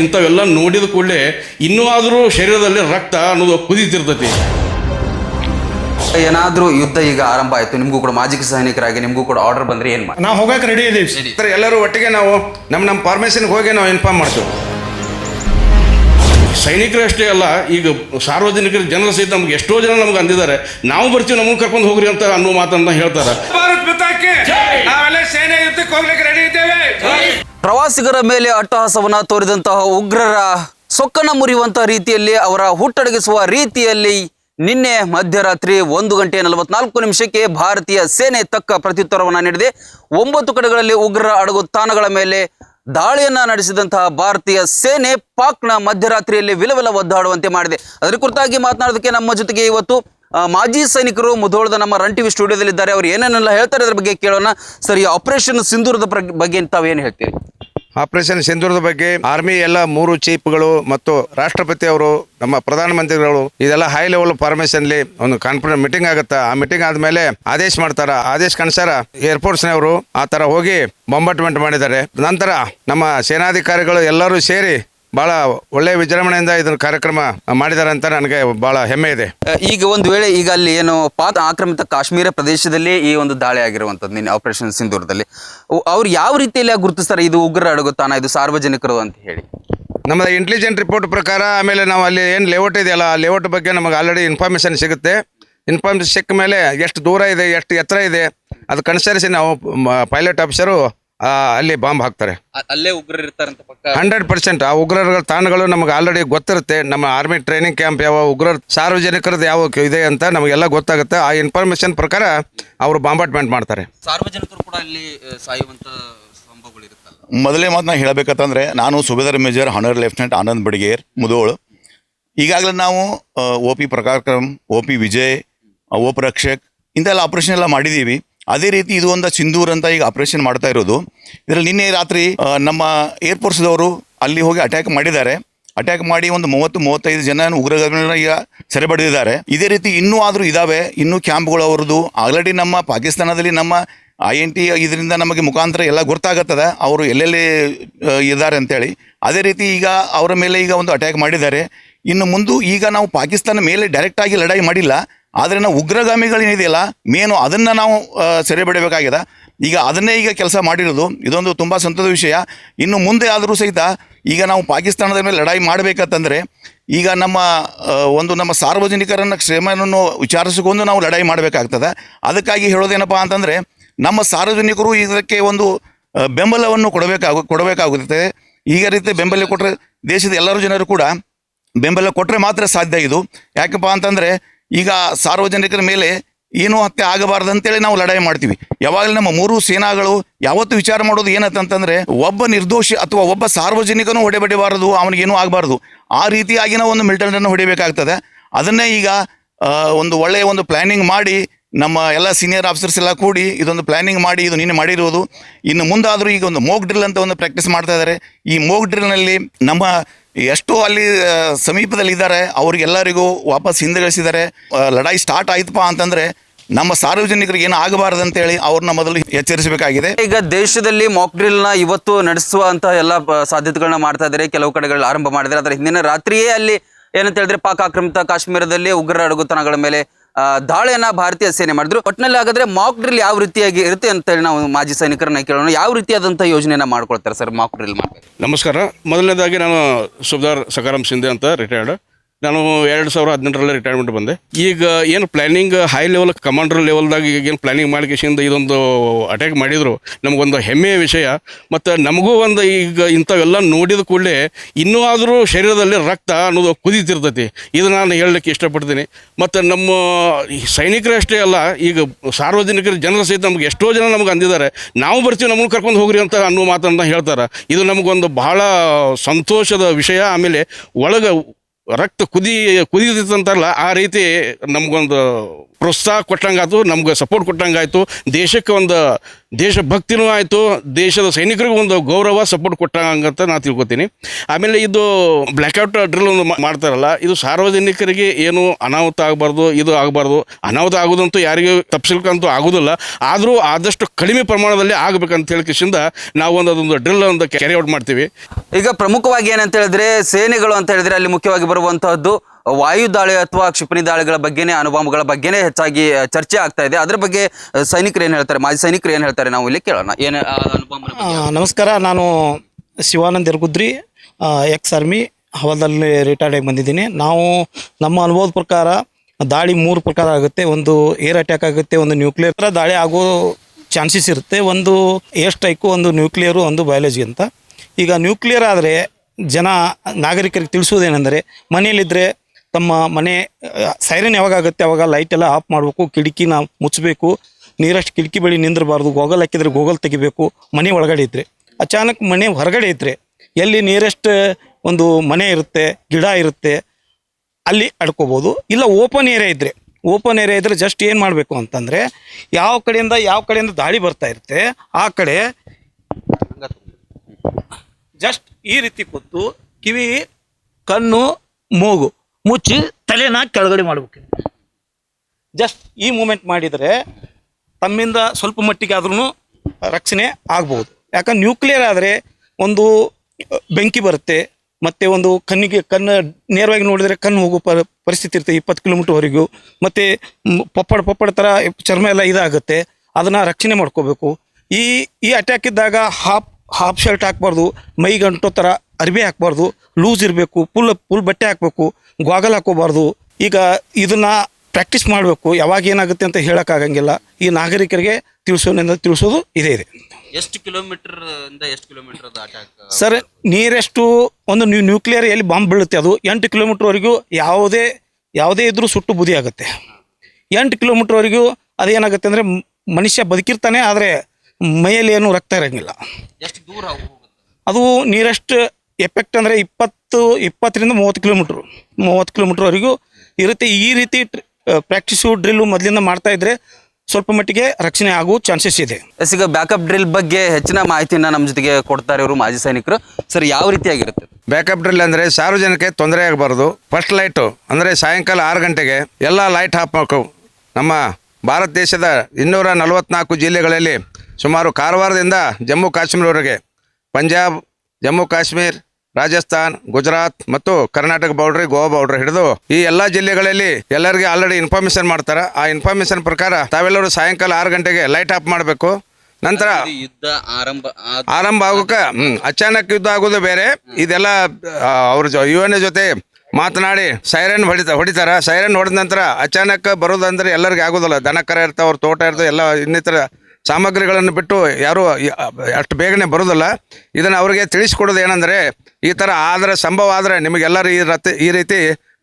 ಇಂಥವೆಲ್ಲ ನೋಡಿದ ಕೂಡಲೇ ಇನ್ನೂ ಆದರೂ ಶರೀರದಲ್ಲಿ ರಕ್ತ ಅನ್ನೋದು ಕುದೀತಿರ್ತೈತಿ ಏನಾದ್ರೂ ಯುದ್ಧ ಈಗ ಆರಂಭ ಆಯ್ತು ನಿಮಗೂ ಕೂಡ ಮಾಜಿಕ ಸೈನಿಕರಾಗಿ ನಿಮಗೂ ಕೂಡ ಆರ್ಡರ್ ಬಂದ್ರೆ ಏನ್ ಮಾಡಿ? ನಾವು ಹೋಗಕ್ಕೆ ರೆಡಿ ಇದೀವಿ. ಸರ್ ಎಲ್ಲರೂ ಒಟ್ಟಿಗೆ ನಾವು ನಮ್ಮ ನಮ್ಮ ಫಾರ್ಮೇಷನ್ಗೆ ಹೋಗಿ ನಾವು ಇನ್ಫಾರ್ಮ್ ಮಾಡ್ತೀವಿ. ಸೈನಿಕರು ಅಷ್ಟೇ ಅಲ್ಲ ಈಗ ಸಾರ್ವಜನಿಕರು ಜನರ ಸಹಿತ ನಮ್ಗೆ ಎಷ್ಟೋ ಜನ ನಮ್ಗೆ ಅಂದಿದ್ದಾರೆ. ನಾವು ಬರ್ತೀವಿ ನಮಗೆ ಕರ್ಕೊಂಡು ಹೋಗ್ರಿ ಅಂತ ಅನ್ನೋ ಮಾತನ್ನ ಹೇಳ್ತಾರೆ. ಭಾರತ್ ಮಾತಾಕ್ಕೆ ನಾವೆಲ್ಲ ಸೇನೆ ಯುದ್ಧಕ್ಕೆ ಹೋಗ್ಲಿಕ್ಕೆ ರೆಡಿ ಇದ್ದೇವೆ. ಪ್ರವಾಸಿಗರ ಮೇಲೆ ಅಟ್ಟಹಾಸವನ್ನು ತೋರಿದಂತಹ ಉಗ್ರರ ಸೊಕ್ಕನ ಮುರಿಯುವಂತಹ ರೀತಿಯಲ್ಲಿ ಅವರ ಹುಟ್ಟಡಗಿಸುವ ರೀತಿಯಲ್ಲಿ ನಿನ್ನೆ ಮಧ್ಯರಾತ್ರಿ ಒಂದು ಗಂಟೆ ನಲವತ್ನಾಲ್ಕು ನಿಮಿಷಕ್ಕೆ ಭಾರತೀಯ ಸೇನೆ ತಕ್ಕ ಪ್ರತ್ಯುತ್ತರವನ್ನು ನೀಡಿದೆ. ಒಂಬತ್ತು ಕಡೆಗಳಲ್ಲಿ ಉಗ್ರರ ಅಡಗು ತಾಣಗಳ ಮೇಲೆ ದಾಳಿಯನ್ನ ನಡೆಸಿದಂತಹ ಭಾರತೀಯ ಸೇನೆ ಪಾಕ್ನ ಮಧ್ಯರಾತ್ರಿಯಲ್ಲಿ ವಿಲವಿಲ ಒದ್ದಾಡುವಂತೆ ಮಾಡಿದೆ. ಅದರ ಕುರಿತಾಗಿ ಮಾತನಾಡೋದಕ್ಕೆ ನಮ್ಮ ಜೊತೆಗೆ ಇವತ್ತು ಮಾಜಿ ಸೈನಿಕರು ಮುಧೋಳದ ನಮ್ಮ ರನ್ ಟಿವಿ ಸ್ಟುಡಿಯೋದಲ್ಲಿದ್ದಾರೆ. ಅವ್ರು ಏನೇನೆಲ್ಲ ಹೇಳ್ತಾರೆ ಅದರ ಬಗ್ಗೆ ಕೇಳೋಣ. ಸರಿ ಆಪರೇಷನ್ ಸಿಂಧೂರದ ಬಗ್ಗೆ ತಾವೇನು ಹೇಳ್ತೀರಿ? ಆಪರೇಷನ್ ಸಿಂಧೂರದ ಬಗ್ಗೆ ಆರ್ಮಿ ಎಲ್ಲ ಮೂರು ಚೀಫ್ಗಳು ಮತ್ತು ರಾಷ್ಟ್ರಪತಿ ಅವರು, ನಮ್ಮ ಪ್ರಧಾನಮಂತ್ರಿಗಳು ಇದೆಲ್ಲ ಹೈ ಲೆವೆಲ್ ಫಾರ್ಮೇಷನ್ಲಿ ಒಂದು ಕಾನ್ಫರೆನ್ಸ್ ಮೀಟಿಂಗ್ ಆಗುತ್ತೆ? ಆ ಮೀಟಿಂಗ್ ಆದ್ಮೇಲೆ ಆದೇಶ ಮಾಡ್ತಾರ. ಆದೇಶ ಕನ್ಸಾರ ಏರ್ಫೋರ್ಸ್ನವರು ಆ ತರ ಹೋಗಿ ಬೊಂಬಾಟ್ಮೆಂಟ್ ಮಾಡಿದ್ದಾರೆ. ನಂತರ ನಮ್ಮ ಸೇನಾಧಿಕಾರಿಗಳು ಎಲ್ಲರೂ ಸೇರಿ ಬಹಳ ಒಳ್ಳೆ ವಿಜೃಂಭಣೆಯಿಂದ ಇದನ್ನು ಕಾರ್ಯಕ್ರಮ ಮಾಡಿದ್ದಾರೆ ಅಂತ ನನಗೆ ಬಹಳ ಹೆಮ್ಮೆ ಇದೆ. ಈಗ ಒಂದು ವೇಳೆ ಈಗ ಅಲ್ಲಿ ಏನು ಪಾಕ್ ಆಕ್ರಮಿತ ಕಾಶ್ಮೀರ ಪ್ರದೇಶದಲ್ಲಿ ಈ ಒಂದು ದಾಳಿ ಆಗಿರುವಂಥದ್ದು ನಿನ್ನೆ ಆಪರೇಷನ್ ಸಿಂಧೂರದಲ್ಲಿ ಅವ್- ಅವ್ರು ಯಾವ ರೀತಿಯಲ್ಲಿ ಗುರುತಿಸ್ತಾರೆ? ಇದು ಉಗ್ರರ ಅಡಗುತ್ತಾನ ಇದು ಸಾರ್ವಜನಿಕರು ಅಂತ ಹೇಳಿ. ನಮ್ಮ ಇಂಟೆಲಿಜೆಂಟ್ ರಿಪೋರ್ಟ್ ಪ್ರಕಾರ ಆಮೇಲೆ ನಾವು ಅಲ್ಲಿ ಏನು ಲೇಔಟ್ ಇದೆಯಲ್ಲ ಆ ಲೇಔಟ್ ಬಗ್ಗೆ ನಮಗೆ ಆಲ್ರೆಡಿ ಇನ್ಫಾರ್ಮೇಷನ್ ಸಿಗುತ್ತೆ. ಇನ್ಫಾರ್ಮೇಷನ್ ಸಿಕ್ಕ ಮೇಲೆ ಎಷ್ಟು ದೂರ ಇದೆ ಎಷ್ಟು ಎತ್ತರ ಇದೆ ಅದು ಕನ್ಸರಿಸಿ ನಾವು ಪೈಲಟ್ ಆಫೀಸರು ಅಲ್ಲಿ ಬಾಂಬ್ ಹಾಕ್ತಾರೆ. ಅಲ್ಲೇ ಉಗ್ರರು ಇರ್ತಾರಂತ ಪಕ್ಕ. ಹಂಡ್ರೆಡ್ ಪರ್ಸೆಂಟ್ ಆ ಉಗ್ರರ ತಾಣಗಳು ನಮಗೆ ಆಲ್ರೆಡಿ ಗೊತ್ತಿರುತ್ತೆ. ನಮ್ಮ ಆರ್ಮಿ ಟ್ರೈನಿಂಗ್ ಕ್ಯಾಂಪ್ ಯಾವ ಉಗ್ರರ ಸಾರ್ವಜನಿಕರದ್ದು ಯಾವ ಇದೆ ಅಂತ ನಮಗೆಲ್ಲ ಗೊತ್ತಾಗುತ್ತೆ. ಆ ಇನ್ಫಾರ್ಮೇಶನ್ ಪ್ರಕಾರ ಅವರು ಬಾಂಬಾಟ್ಮೆಂಟ್ ಮಾಡ್ತಾರೆ. ಸಾರ್ವಜನಿಕರು ಕೂಡ ಅಲ್ಲಿ ಸಾಯುವಂತ ಸಂಭವಗಳಿರುತ್ತೆ ಇರುತ್ತಲ್ಲ. ಮೊದಲೇ ಮಾತು ನಾನು ಹೇಳಬೇಕಂತಂದ್ರೆ ನಾನು Subedar major honorary lieutenant Anand Badiger Mudhol. ಈಗಾಗಲೇ ನಾವು O P Parakram O P Vijay op Rakshak ಇಂಥೆಲ್ಲ operation ಎಲ್ಲ ಮಾಡಿದ್ದೀವಿ. ಅದೇ ರೀತಿ ಇದು ಒಂದು ಸಿಂಧೂರ್ ಅಂತ ಈಗ ಆಪರೇಷನ್ ಮಾಡ್ತಾ ಇರೋದು. ಇದರಲ್ಲಿ ನಿನ್ನೆ ರಾತ್ರಿ ನಮ್ಮ ಏರ್ಫೋರ್ಸ್ದವರು ಅಲ್ಲಿ ಹೋಗಿ ಅಟ್ಯಾಕ್ ಮಾಡಿದ್ದಾರೆ. ಅಟ್ಯಾಕ್ ಮಾಡಿ ಒಂದು ಮೂವತ್ತು, ಮೂವತ್ತೈದು ಜನ ಉಗ್ರಗಾಮಿಗಳನ್ನ ಈಗ ಸೆರೆ ಬಡಿದಿದ್ದಾರೆ. ಇದೇ ರೀತಿ ಇನ್ನೂ ಆದರೂ ಇದಾವೆ. ಇನ್ನೂ ಕ್ಯಾಂಪ್ಗಳು ಅವರದ್ದು. ಆಲ್ರೆಡಿ ನಮ್ಮ ಪಾಕಿಸ್ತಾನದಲ್ಲಿ ನಮ್ಮ ಐ ಎನ್ ಟಿ ಇದರಿಂದ ನಮಗೆ ಮುಖಾಂತರ ಎಲ್ಲ ಗೊತ್ತಾಗುತ್ತದೆ. ಅವರು ಎಲ್ಲೆಲ್ಲಿ ಇದ್ದಾರೆ ಅಂತೇಳಿ. ಅದೇ ರೀತಿ ಈಗ ಅವರ ಮೇಲೆ ಈಗ ಒಂದು ಅಟ್ಯಾಕ್ ಮಾಡಿದ್ದಾರೆ. ಇನ್ನು ಮುಂದೆ ಈಗ ನಾವು ಪಾಕಿಸ್ತಾನ ಮೇಲೆ ಡೈರೆಕ್ಟಾಗಿ ಲಡಾಯಿ ಮಾಡಿಲ್ಲ. ಆದರೆ ನಾವು ಉಗ್ರಗಾಮಿಗಳೇನಿದೆಯಲ್ಲ ಮೇನು ಅದನ್ನು ನಾವು ಸೆರೆ ಬಿಡಬೇಕಾಗಿದೆ ಈಗ ಅದನ್ನೇ ಈಗ ಕೆಲಸ ಮಾಡಿರೋದು. ಇದೊಂದು ತುಂಬ ಸಂತದ ವಿಷಯ. ಇನ್ನು ಮುಂದೆ ಆದರೂ ಸಹಿತ ಈಗ ನಾವು ಪಾಕಿಸ್ತಾನದ ಮೇಲೆ ಲಡಾಯಿ ಮಾಡಬೇಕಂತಂದರೆ, ಈಗ ನಮ್ಮ ಒಂದು ನಮ್ಮ ಸಾರ್ವಜನಿಕರನ್ನ ಕ್ಷೇಮನನ್ನು ವಿಚಾರಿಸಿಕೊಂಡು ನಾವು ಲಡಾಯಿ ಮಾಡಬೇಕಾಗ್ತದೆ. ಅದಕ್ಕಾಗಿ ಹೇಳೋದೇನಪ್ಪ ಅಂತಂದರೆ, ನಮ್ಮ ಸಾರ್ವಜನಿಕರು ಇದಕ್ಕೆ ಒಂದು ಬೆಂಬಲವನ್ನು ಕೊಡಬೇಕಾಗ ಕೊಡಬೇಕಾಗುತ್ತದೆ ಈಗ ರೀತಿ ಬೆಂಬಲ ಕೊಟ್ಟರೆ ದೇಶದ ಎಲ್ಲರೂ ಜನರು ಕೂಡ ಬೆಂಬಲ ಕೊಟ್ಟರೆ ಮಾತ್ರ ಸಾಧ್ಯ ಇದು. ಯಾಕಪ್ಪ ಅಂತಂದರೆ ಈಗ ಸಾರ್ವಜನಿಕರ ಮೇಲೆ ಏನೂ ಹತ್ಯೆ ಆಗಬಾರ್ದು ಅಂತೇಳಿ ನಾವು ಲಡಾಯಿ ಮಾಡ್ತೀವಿ. ಯಾವಾಗಲೂ ನಮ್ಮ ಮೂರು ಸೇನಾಗಳು ಯಾವತ್ತು ವಿಚಾರ ಮಾಡೋದು ಏನಂತಂತಂದ್ರೆ ಒಬ್ಬ ನಿರ್ದೋಷಿ ಅಥವಾ ಒಬ್ಬ ಸಾರ್ವಜನಿಕನು ಹೊಡೆಬಡಿಬಾರದು ಅವನಿಗೇನೂ ಆಗಬಾರ್ದು. ಆ ರೀತಿಯಾಗಿನ ಒಂದು ಮಿಲಿಟರಿಯನ್ನು ಹೊಡಿಬೇಕಾಗ್ತದೆ. ಅದನ್ನೇ ಈಗ ಒಂದು ಒಳ್ಳೆಯ ಒಂದು ಪ್ಲ್ಯಾನಿಂಗ್ ಮಾಡಿ ನಮ್ಮ ಎಲ್ಲ ಸೀನಿಯರ್ ಆಫೀಸರ್ಸ್ ಎಲ್ಲ ಕೂಡಿ ಇದೊಂದು ಪ್ಲ್ಯಾನಿಂಗ್ ಮಾಡಿ, ಇದು ನಿನ್ನೆ ಮಾಡಿರುವುದು. ಇನ್ನು ಮುಂದಾದರೂ ಈಗ ಒಂದು ಮೋಕ್ ಡ್ರಿಲ್ ಅಂತ ಒಂದು ಪ್ರಾಕ್ಟೀಸ್ ಮಾಡ್ತಾ ಇದ್ದಾರೆ. ಈ ಮೋಕ್ ಡ್ರಿಲ್ನಲ್ಲಿ ನಮ್ಮ ಎಷ್ಟೋ ಅಲ್ಲಿ ಸಮೀಪದಲ್ಲಿ ಇದ್ದಾರೆ. ಅವ್ರಿಗೆಲ್ಲರಿಗೂ ವಾಪಸ್ ಹಿಂದೆಗಳಿಸಿದ್ದಾರೆ ಲಡಾಯಿ ಸ್ಟಾರ್ಟ್ ಆಯ್ತಪ್ಪ ಅಂತಂದರೆ ನಮ್ಮ ಸಾರ್ವಜನಿಕರಿಗೆ ಏನು ಆಗಬಾರ್ದು ಅಂತೇಳಿ ಅವ್ರನ್ನ ಮೊದಲು ಎಚ್ಚರಿಸಬೇಕಾಗಿದೆ. ಈಗ ದೇಶದಲ್ಲಿ ಮೋಕ್ ಡ್ರಿಲ್ನ ಇವತ್ತು ನಡೆಸುವಂತಹ ಎಲ್ಲ ಸಾಧ್ಯತೆಗಳನ್ನ ಮಾಡ್ತಾ ಇದ್ದಾರೆ. ಕೆಲವು ಕಡೆಗಳಲ್ಲಿ ಆರಂಭ ಮಾಡಿದರೆ ಅದರ ಹಿಂದಿನ ರಾತ್ರಿಯೇ ಅಲ್ಲಿ ಏನಂತ ಹೇಳಿದ್ರೆ ಪಾಕ್ ಆಕ್ರಮಿತ ಕಾಶ್ಮೀರದಲ್ಲಿ ಉಗ್ರರ ಅಡಗುತನಗಳ ಮೇಲೆ ದಾಳಿಯನ್ನ ಭಾರತೀಯ ಸೇನೆ ಮಾಡಿದ್ರು. ಒಟ್ಟಿನಲ್ಲಿ ಹಾಗಾದ್ರೆ ಮಾಕ್ ಡ್ರಿಲ್ ಯಾವ ರೀತಿಯಾಗಿ ಇರುತ್ತೆ ಅಂತ ಹೇಳಿ ನಾವು ಮಾಜಿ ಸೈನಿಕರನ್ನ ಕೇಳೋಣ. ಯಾವ ರೀತಿಯಾದಂತಹ ಯೋಜನೆಯನ್ನ ಮಾಡ್ಕೊಳ್ತಾರೆ ಸರ್ ಮಾಕ್ ಡ್ರಿಲ್ ನಮಸ್ಕಾರ. ಮೊದಲನೇದಾಗಿ ನಾನು ಸುಬ್ದಾರ್ ಸಕಾರಾಮ್ ಸಿಂಧೆ ಅಂತ ರಿಟೈರ್ಡ್ ನಾನು ಎರಡು ಸಾವಿರ ಹದಿನೆಂಟರಲ್ಲಿ ರಿಟೈರ್ಮೆಂಟ್ ಬಂದೆ. ಈಗ ಏನು ಪ್ಲಾನಿಂಗ್ ಹೈ ಲೆವೆಲ್ ಕಮಾಂಡರ್ ಲೆವೆಲ್ದಾಗ ಈಗ ಏನು ಪ್ಲಾನಿಂಗ್ ಮಾಡಿಕೆಸಿಂದ ಇದೊಂದು ಅಟ್ಯಾಕ್ ಮಾಡಿದರು. ನಮಗೊಂದು ಹೆಮ್ಮೆಯ ವಿಷಯ. ಮತ್ತು ನಮಗೂ ಒಂದು ಈಗ ಇಂಥವೆಲ್ಲ ನೋಡಿದ ಕೂಡಲೇ ಇನ್ನೂ ಆದರೂ ಶರೀರದಲ್ಲಿ ರಕ್ತ ಅನ್ನೋದು ಕುದೀತಿರ್ತೈತಿ. ಇದು ನಾನು ಹೇಳಲಿಕ್ಕೆ ಇಷ್ಟಪಡ್ತೀನಿ. ಮತ್ತು ನಮ್ಮ ಸೈನಿಕರೇ ಅಷ್ಟೇ ಅಲ್ಲ, ಈಗ ಸಾರ್ವಜನಿಕರ ಜನರ ಸಹಿತ ನಮ್ಗೆ ಎಷ್ಟೋ ಜನ ನಮ್ಗೆ ಅಂದಿದ್ದಾರೆ. ನಾವು ಬರ್ತೀವಿ, ನಮ್ಮನ್ನು ಕರ್ಕೊಂಡು ಹೋಗ್ರಿ ಅಂತ ಅನ್ನೋ ಮಾತನ್ನು ಹೇಳ್ತಾರೆ. ಇದು ನಮಗೊಂದು ಬಹಳ ಸಂತೋಷದ ವಿಷಯ. ಆಮೇಲೆ ಒಳಗೆ ರಕ್ತ ಕುದಿ ಕುದಿದಂತಲ್ಲ ಆ ರೀತಿ ನಮಗೊಂದು ಪ್ರೋತ್ಸಾಹ ಕೊಟ್ಟಂಗಾಯ್ತು ನಮ್ಗೆ ಸಪೋರ್ಟ್ ಕೊಟ್ಟಂಗಾಯ್ತು. ದೇಶಕ್ಕೆ ಒಂದು ದೇಶಭಕ್ತಿನೂ ಆಯಿತು, ದೇಶದ ಸೈನಿಕರಿಗೂ ಒಂದು ಗೌರವ ಸಪೋರ್ಟ್ ಕೊಟ್ಟ ಹಾಗಂತ ನಾನು ತಿಳ್ಕೊತೀನಿ. ಆಮೇಲೆ ಇದು ಬ್ಲ್ಯಾಕ್ಔಟ್ ಡ್ರಿಲ್ ಒಂದು ಮಾಡ್ತಾರಲ್ಲ, ಇದು ಸಾರ್ವಜನಿಕರಿಗೆ ಏನು ಅನಾಹುತ ಆಗಬಾರ್ದು, ಇದು ಆಗಬಾರ್ದು. ಅನಾಹುತ ಆಗೋದಂತೂ ಯಾರಿಗೂ ತಪ್ಪಿಸ್ಲಿಕ್ಕಂತೂ ಆಗೋದಿಲ್ಲ. ಆದರೂ ಆದಷ್ಟು ಕಡಿಮೆ ಪ್ರಮಾಣದಲ್ಲಿ ಆಗಬೇಕಂತ ಹೇಳಿಕಿಸಿಂದ ನಾವು ಒಂದು ಅದೊಂದು ಡ್ರಿಲ್ ಒಂದು ಕ್ಯಾರಿ ಔಟ್ ಮಾಡ್ತೀವಿ. ಈಗ ಪ್ರಮುಖವಾಗಿ ಏನಂತ ಹೇಳಿದ್ರೆ, ಸೇನೆಗಳು ಅಂತ ಹೇಳಿದ್ರೆ ಅಲ್ಲಿ ಮುಖ್ಯವಾಗಿ ಬರುವಂತಹದ್ದು ವಾಯು ದಾಳಿ ಅಥವಾ ಕ್ಷಿಪಣಿ ದಾಳಿಗಳ ಬಗ್ಗೆನೇ, ಅನುಭವಗಳ ಬಗ್ಗೆನೇ ಹೆಚ್ಚಾಗಿ ಚರ್ಚೆ ಆಗ್ತಾ ಇದೆ. ಅದ್ರ ಬಗ್ಗೆ ಸೈನಿಕರು ಏನು ಹೇಳ್ತಾರೆ? ಮಾಜಿ ಸೈನಿಕರು ಏನು ಹೇಳ್ತಾರೆ? ನಾವು ಇಲ್ಲಿ ಕೇಳೋಣ. ಏನು? ನಮಸ್ಕಾರ. ನಾನು ಶಿವಾನಂದ್ ಎರ್ಗುದ್ರಿ ಎಕ್ಸ್ ಆರ್ಮಿ ಹವಾದಲ್ಲಿ ರಿಟೈರ್ಡ್ ಆಗಿ ಬಂದಿದ್ದೀನಿ. ನಾವು ನಮ್ಮ ಅನುಭವದ ಪ್ರಕಾರ ದಾಳಿ ಮೂರು ಪ್ರಕಾರ ಆಗುತ್ತೆ. ಒಂದು ಏರ್ ಅಟ್ಯಾಕ್ ಆಗುತ್ತೆ, ಒಂದು ನ್ಯೂಕ್ಲಿಯರ್. ದಾಳಿ ಆಗೋ ಚಾನ್ಸಸ್ ಇರುತ್ತೆ. ಒಂದು ಏರ್ ಸ್ಟ್ರೈಕು, ಒಂದು ನ್ಯೂಕ್ಲಿಯರು, ಒಂದು ಬಯಾಲಜಿ ಅಂತ. ಈಗ ನ್ಯೂಕ್ಲಿಯರ್ ಆದರೆ ಜನ ನಾಗರಿಕರಿಗೆ ತಿಳಿಸೋದೇನೆಂದರೆ ಮನೆಯಲ್ಲಿದ್ದರೆ ತಮ್ಮ ಮನೆ ಸೈರನ್ ಯಾವಾಗ ಆಗುತ್ತೆ ಅವಾಗ ಲೈಟ್ ಎಲ್ಲ ಆಫ್ ಮಾಡಬೇಕು, ಕಿಟಕಿನ ಮುಚ್ಚಬೇಕು ನೀರಷ್ಟು ಕಿಟಕಿ ಬಳಿ ನಿಂದಿರಬಾರ್ದು ಗೋಗಲ್ ಹಾಕಿದ್ರೆ ಗೋಗಲ್ ತೆಗಿಬೇಕು, ಮನೆ ಒಳಗಡೆ ಇದ್ದರೆ ಅಚಾನಕ್ ಮನೆ ಹೊರಗಡೆ ಇದ್ದರೆ ಎಲ್ಲಿ ನಿಯರೆಸ್ಟ್ ಒಂದು ಮನೆ ಇರುತ್ತೆ, ಗಿಡ ಇರುತ್ತೆ, ಅಲ್ಲಿ ಅಡ್ಕೋಬೋದು. ಇಲ್ಲ ಓಪನ್ ಏರಿಯಾ ಇದ್ದರೆ ಓಪನ್ ಏರಿಯಾ ಇದ್ದರೆ ಜಸ್ಟ್ ಏನು ಮಾಡಬೇಕು ಅಂತಂದರೆ, ಯಾವ ಕಡೆಯಿಂದ ಯಾವ ಕಡೆಯಿಂದ ದಾಳಿ ಬರ್ತಾ ಇರುತ್ತೆ, ಆ ಕಡೆ ಜಸ್ಟ್ ಈ ರೀತಿ ಕೂತು ಕಿವಿ, ಕಣ್ಣು, ಮೂಗು. ಮುಚ್ಚಿ ತಲೆನ ಕೆಳಗಡೆ ಮಾಡ್ಬೇಕು. ಜಸ್ಟ್ ಈ ಮೂಮೆಂಟ್ ಮಾಡಿದರೆ ತಮ್ಮಿಂದ ಸ್ವಲ್ಪ ಮಟ್ಟಿಗೆ ಆದ್ರೂ ರಕ್ಷಣೆ ಆಗ್ಬೋದು. ಯಾಕಂದ್ರೆ ನ್ಯೂಕ್ಲಿಯರ್ ಆದರೆ ಒಂದು ಬೆಂಕಿ ಬರುತ್ತೆ, ಮತ್ತು ಒಂದು ಕಣ್ಣಿಗೆ, ಕಣ್ಣು ನೇರವಾಗಿ ನೋಡಿದರೆ ಕಣ್ಣು ಹೋಗೋ ಪ ಪರಿಸ್ಥಿತಿ ಇರುತ್ತೆ ಇಪ್ಪತ್ತು ಕಿಲೋಮೀಟ್ರ್ವರೆಗೂ ಮತ್ತು ಪಪ್ಪಡ ಪಪ್ಪಡ ಥರ ಚರ್ಮ ಎಲ್ಲ ಇದಾಗುತ್ತೆ. ಅದನ್ನು ರಕ್ಷಣೆ ಮಾಡ್ಕೋಬೇಕು. ಈ ಈ ಅಟ್ಯಾಕ್ ಇದ್ದಾಗ ಹಾಫ್ ಹಾಫ್ ಶರ್ಟ್ ಹಾಕ್ಬಾರ್ದು, ಮೈಗಂಟೋ ಥರ ಅರ್ಬಿ ಹಾಕ್ಬಾರ್ದು ಲೂಸ್ ಇರಬೇಕು ಫುಲ್ ಫುಲ್ ಬಟ್ಟೆ ಹಾಕಬೇಕು ಗಾಗಲ್ ಹಾಕೋಬಾರ್ದು ಈಗ ಇದನ್ನ ಪ್ರಾಕ್ಟೀಸ್ ಮಾಡಬೇಕು ಯಾವಾಗ ಏನಾಗುತ್ತೆ ಅಂತ ಹೇಳೋಕ್ಕಾಗಂಗಿಲ್ಲ. ಈ ನಾಗರಿಕರಿಗೆ ತಿಳಿಸೋದ್ರಿಂದ ತಿಳಿಸೋದು ಇದೇ ಇದೆ. ಎಷ್ಟು ಕಿಲೋಮೀಟರ್ ಎಷ್ಟು ಕಿಲೋಮೀಟರ್ ಸರ್ ನೀರೆಷ್ಟು ಒಂದು ನ್ಯೂ ನ್ಯೂಕ್ಲಿಯರ್ ಎಲ್ಲಿ ಬಾಂಬ್ ಬೀಳುತ್ತೆ ಅದು ಎಂಟು ಕಿಲೋಮೀಟ್ರ್ವರೆಗೂ ಯಾವುದೇ ಯಾವುದೇ ಇದ್ರೂ ಸುಟ್ಟು ಬುದಿ ಆಗುತ್ತೆ. ಎಂಟು ಕಿಲೋಮೀಟ್ರ್ವರೆಗೂ ಅದೇನಾಗುತ್ತೆ ಅಂದರೆ ಮನುಷ್ಯ ಬದುಕಿರ್ತಾನೆ ಆದರೆ ಮೈಯಲ್ಲಿ ಏನು ರಕ್ತ ಇರೋಂಗಿಲ್ಲ. ಎಷ್ಟು ದೂರ ಅದು ನಿಯರೆಸ್ಟ್ ಎಫೆಕ್ಟ್ ಅಂದರೆ ಇಪ್ಪತ್ತು ಇಪ್ಪತ್ತರಿಂದ ಮೂವತ್ತು ಕಿಲೋಮೀಟ್ರು ಮೂವತ್ತು ಕಿಲೋಮೀಟ್ರ್ವರೆಗೂ ಇರುತ್ತೆ. ಈ ರೀತಿ ಪ್ರಾಕ್ಟೀಸು ಡ್ರಿಲ್ಲು ಮೊದಲಿಂದ ಮಾಡ್ತಾ ಇದ್ರೆ ಸ್ವಲ್ಪ ಮಟ್ಟಿಗೆ ರಕ್ಷಣೆ ಆಗೋ ಚಾನ್ಸಸ್ ಇದೆ. ಈಗ ಬ್ಯಾಕಪ್ ಡ್ರಿಲ್ ಬಗ್ಗೆ ಹೆಚ್ಚಿನ ಮಾಹಿತಿನ ನಮ್ಮ ಜೊತೆಗೆ ಕೊಡ್ತಾರೆ ಇವರು ಮಾಜಿ ಸೈನಿಕರು. ಸರ್ ಯಾವ ರೀತಿಯಾಗಿರುತ್ತೆ? ಬ್ಯಾಕಪ್ ಡ್ರಿಲ್ ಅಂದರೆ ಸಾರ್ವಜನಿಕರಿಗೆ ತೊಂದರೆ ಆಗಬಾರ್ದು. ಫಸ್ಟ್ ಲೈಟು ಅಂದರೆ ಸಾಯಂಕಾಲ ಆರು ಗಂಟೆಗೆ ಎಲ್ಲ ಲೈಟ್ ಹಾಕಬೇಕು ನಮ್ಮ ಭಾರತ ದೇಶದ ಇನ್ನೂರ ನಲವತ್ನಾಲ್ಕು ಜಿಲ್ಲೆಗಳಲ್ಲಿ ಸುಮಾರು ಕಾರವಾರದಿಂದ ಜಮ್ಮು ಕಾಶ್ಮೀರವರೆಗೆ ಪಂಜಾಬ್ ಜಮ್ಮು ಕಾಶ್ಮೀರ್ ರಾಜಸ್ಥಾನ್ ಗುಜರಾತ್ ಮತ್ತು ಕರ್ನಾಟಕ ಬೌಡ್ರಿ ಗೋವಾ ಬೌಡ್ರಿ ಹಿಡಿದು ಈ ಎಲ್ಲಾ ಜಿಲ್ಲೆಗಳಲ್ಲಿ ಎಲ್ಲರಿಗೆ ಆಲ್ರೆಡಿ ಇನ್ಫಾರ್ಮೇಶನ್ ಮಾಡ್ತಾರೆ. ಆ ಇನ್ಫಾರ್ಮೇಶನ್ ಪ್ರಕಾರ ತಾವೆಲ್ಲರೂ ಸಾಯಂಕಾಲ ಆರು ಗಂಟೆಗೆ ಲೈಟ್ ಆಫ್ ಮಾಡಬೇಕು. ನಂತರ ಯುದ್ಧ ಆರಂಭ ಆರಂಭ ಆಗೋಕೆ ಹ್ಮ್ ಅಚಾನಕ್ ಯುದ್ಧ ಆಗೋದು ಬೇರೆ. ಇದೆಲ್ಲ ಅವ್ರ ಯು ಎನ್ ಎ ಜೊತೆ ಮಾತನಾಡಿ ಸೈರನ್ ಹೊಡಿತ ಹೊಡಿತಾರ. ಸೈರನ್ ಹೊಡೆದ ನಂತರ ಅಚಾನಕ್ ಬರೋದಂದ್ರೆ ಎಲ್ಲರಿಗೆ ಆಗೋದಲ್ಲ. ದನ ಕರ ಇರ್ತಾವ ಅವ್ರ ತೋಟ ಇರ್ತಾವ ಎಲ್ಲ ಇನ್ನಿತರ ಸಾಮಗ್ರಿಗಳನ್ನು ಬಿಟ್ಟು ಯಾರು ಅಷ್ಟು ಬೇಗನೆ ಬರೋದಿಲ್ಲ ಇದನ್ನು ಅವರಿಗೆ ತಿಳಿಸ್ಕೊಡೋದು ಏನಂದರೆ, ಈ ಥರ ಆದರೆ, ಸಂಭವ ಆದರೆ ನಿಮಗೆಲ್ಲರೂ ಈ ರತಿ ಈ ರೀತಿ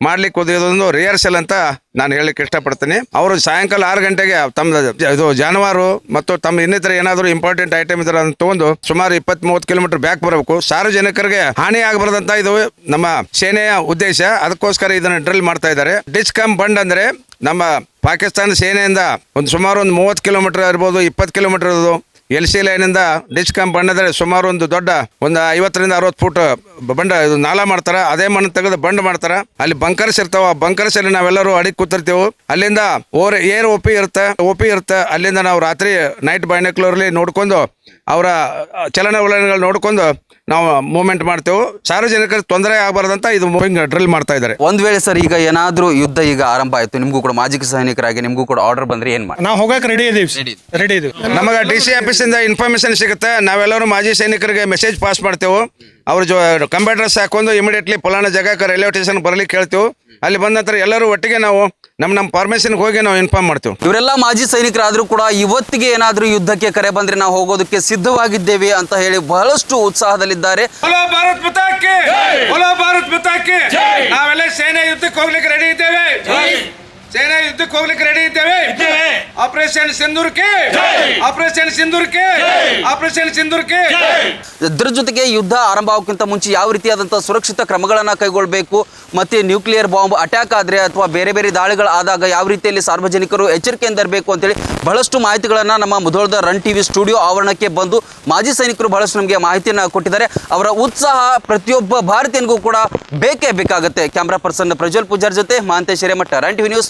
ಮಾಡ್ಲಿಕ್ಕೆ ಹೋದೊಂದು ರಿಹರ್ಸಲ್ ಅಂತ ನಾನು ಹೇಳಕ್ಕೆ ಇಷ್ಟಪಡ್ತೀನಿ. ಅವರು ಸಾಯಂಕಾಲ ಆರು ಗಂಟೆಗೆ ತಮ್ಮ ಇದು ಜಾನುವಾರು ಮತ್ತು ತಮ್ಮ ಇನ್ನಿತರ ಏನಾದರೂ ಇಂಪಾರ್ಟೆಂಟ್ ಐಟಮ್ ಇದ್ರೆ ಅದನ್ನು ತಗೊಂಡು ಸುಮಾರು ಇಪ್ಪತ್ತ್ ಮೂವತ್ತು ಕಿಲೋಮೀಟರ್ ಬ್ಯಾಕ್ ಬರಬೇಕು. ಸಾರ್ವಜನಿಕರಿಗೆ ಹಾನಿ ಆಗಬಾರ್ದಂತ ಇದು ನಮ್ಮ ಸೇನೆಯ ಉದ್ದೇಶ. ಅದಕ್ಕೋಸ್ಕರ ಇದನ್ನು ಡ್ರಿಲ್ ಮಾಡ್ತಾ ಇದ್ದಾರೆ. ಡಿಸ್ಕಮ್ ಬಂಡ್ ಅಂದ್ರೆ ನಮ್ಮ ಪಾಕಿಸ್ತಾನ ಸೇನೆಯಿಂದ ಒಂದು ಸುಮಾರು ಒಂದು ಮೂವತ್ತು ಕಿಲೋಮೀಟರ್ ಇರ್ಬೋದು, ಇಪ್ಪತ್ತು ಕಿಲೋಮೀಟರ್ ಇರೋದು ಎಲ್ ಸಿ ಲೈನಿಂದ ಕಂಪ್ ಬಣ್ಣದಲ್ಲಿ ಸುಮಾರು ಒಂದು ದೊಡ್ಡ ಒಂದು ಐವತ್ತರಿಂದ ಅರವತ್ತು ಫೂಟ್ ಬಂಡ ಇದು ನಾಲ ಮಾಡ್ತಾರ. ಅದೇ ಮಣ್ಣು ತೆಗೆದು ಬಂಡ್ ಮಾಡ್ತಾರ. ಅಲ್ಲಿ ಬಂಕರ್ಸ್ ಇರ್ತಾವ ಬಂಕರ್ಸ್ ಅಲ್ಲಿ ನಾವೆಲ್ಲರೂ ಅಡಿಗೆ ಕೂತಿರ್ತೀವಿ. ಅಲ್ಲಿಂದ ಓರ್ ಏರ್ ಒಪಿ ಇರುತ್ತೆ. ಒಪಿ ಇರುತ್ತೆ. ಅಲ್ಲಿಂದ ನಾವು ರಾತ್ರಿ ನೈಟ್ ಬೈನಕ್ಲರ್ಲಿ ನೋಡ್ಕೊಂಡು ಅವರ ಚಲನ ವಲನಗಳು ನೋಡ್ಕೊಂಡು ನಾವು ಮೂವ್ಮೆಂಟ್ ಮಾಡ್ತೇವೆ. ಸಾರ್ವಜನಿಕರಿಗೆ ತೊಂದರೆ ಆಗಬಾರ್ದಂತ ಇದು ಮೂವಿಂಗ್ ಡ್ರಿಲ್ ಮಾಡ್ತಾ ಇದ್ದಾರೆ. ಒಂದ್ ವೇಳೆ ಸರ್ ಈಗ ಏನಾದ್ರೂ ಯುದ್ಧ ಈಗ ಆರಂಭ ಆಯ್ತು ನಿಮ್ಗೂ ಕೂಡ ಮಾಜಿ ಸೈನಿಕರಾಗಿ ನಿಮ್ಗೂ ಕೂಡ ಆರ್ಡರ್ ಬಂದ್ರೆ ಏನ್ ಮಾಡಿ ನಾವು ಹೋಗಕ್ಕೆ ರೆಡಿ ಇದೀವಿ ರೆಡಿ ಇದೀವಿ. ನಮಗ ಡಿ ಸಿ ಆಫೀಸಿಂದ ಇನ್ಫಾರ್ಮೇಶನ್ ಸಿಗುತ್ತೆ. ನಾವೆಲ್ಲರೂ ಮಾಜಿ ಸೈನಿಕರಿಗೆ ಮೆಸೇಜ್ ಪಾಸ್ ಮಾಡ್ತೇವೆ. ಅವ್ರ ಜೊ ಕಂಪ್ಯೂಟರ್ಸ್ ಹಾಕೊಂಡು ಇಮಿಡಿಯೇಟ್ಲಿ ಫಲಾನ ಜಾಗಕ್ಕೆ ರೈಲ್ವೆ ಸ್ಟೇಷನ್ ಬರ್ಲಿಕ್ಕೆ ಹೇಳ್ತೇವೆ. ಅಲ್ಲಿ ಬಂದ ನಂತರ ಎಲ್ಲರೂ ಒಟ್ಟಿಗೆ ನಾವು ನಮ್ಮ ನಮ್ಮ ಫಾರ್ಮೇಷನ್ಗೆ ಹೋಗಿ ನಾವು ಇನ್ಫಾರ್ಮ್ ಮಾಡ್ತೇವೆ. ಇವರೆಲ್ಲ ಮಾಜಿ ಸೈನಿಕರಾದರೂ ಕೂಡ ಇವತ್ತಿಗೆ ಏನಾದರೂ ಯುದ್ಧಕ್ಕೆ ಕರೆ ಬಂದರೆ ನಾವು ಹೋಗೋದಕ್ಕೆ ಸಿದ್ಧವಾಗಿದ್ದೇವೆ ಅಂತ ಹೇಳಿ ಬಹಳಷ್ಟು ಉತ್ಸಾಹದಲ್ಲಿದ್ದಾರೆ. ಹಲೋ ಭಾರತ್ ಮತಾಕ್ಕೆ ಹಲೋ ಭಾರತ್ ಮತಾಕ್ಕೆ ನಾವೆಲ್ಲ ಸೇನೆ ಯುದ್ಧಕ್ಕೆ ಹೋಗ್ಲಿಕ್ಕೆ ರೆಡಿ ಇದ್ದೇವೆ. ಸೇನಾ ಯುದ್ಧಕ್ಕೆ ಹೋಗ್ಲಿಕ್ಕೆ ರೆಡಿ ಇದ್ದೇವೆ. ಆಪರೇಷನ್ ಸಿಂಧೂರ್ಕೆ ಆಪರೇಷನ್ ಸಿಂಧೂರ್ಕೆ ಆಪರೇಷನ್ ಸಿಂಧೂರ್ಕೆ ಇದ್ರ ಜೊತೆಗೆ ಯುದ್ಧ ಆರಂಭ ಆಗೋಕ್ಕಿಂತ ಮುಂಚೆ ಯಾವ ರೀತಿಯಾದಂಥ ಸುರಕ್ಷಿತ ಕ್ರಮಗಳನ್ನು ಕೈಗೊಳ್ಳಬೇಕು ಮತ್ತೆ ನ್ಯೂಕ್ಲಿಯರ್ ಬಾಂಬ್ ಅಟ್ಯಾಕ್ ಆದರೆ ಅಥವಾ ಬೇರೆ ಬೇರೆ ದಾಳಿಗಳು ಆದಾಗ ಯಾವ ರೀತಿಯಲ್ಲಿ ಸಾರ್ವಜನಿಕರು ಎಚ್ಚರಿಕೆಯಿಂದ ಇರಬೇಕು ಅಂತೇಳಿ ಬಹಳಷ್ಟು ಮಾಹಿತಿಗಳನ್ನು ನಮ್ಮ ಮುಧೋಳದ ರನ್ ಟಿವಿ ಸ್ಟುಡಿಯೋ ಆವರಣಕ್ಕೆ ಬಂದು ಮಾಜಿ ಸೈನಿಕರು ಬಹಳಷ್ಟು ನಮಗೆ ಮಾಹಿತಿಯನ್ನು ಕೊಟ್ಟಿದ್ದಾರೆ. ಅವರ ಉತ್ಸಾಹ ಪ್ರತಿಯೊಬ್ಬ ಭಾರತೀಯನಿಗೂ ಕೂಡ ಬೇಕೇ ಬೇಕಾಗುತ್ತೆ. ಕ್ಯಾಮ್ರಾ ಪರ್ಸನ್ ಪ್ರಜ್ವಲ್ ಪೂಜಾರ್ ಜೊತೆ Mahantesh Hiremath run TV news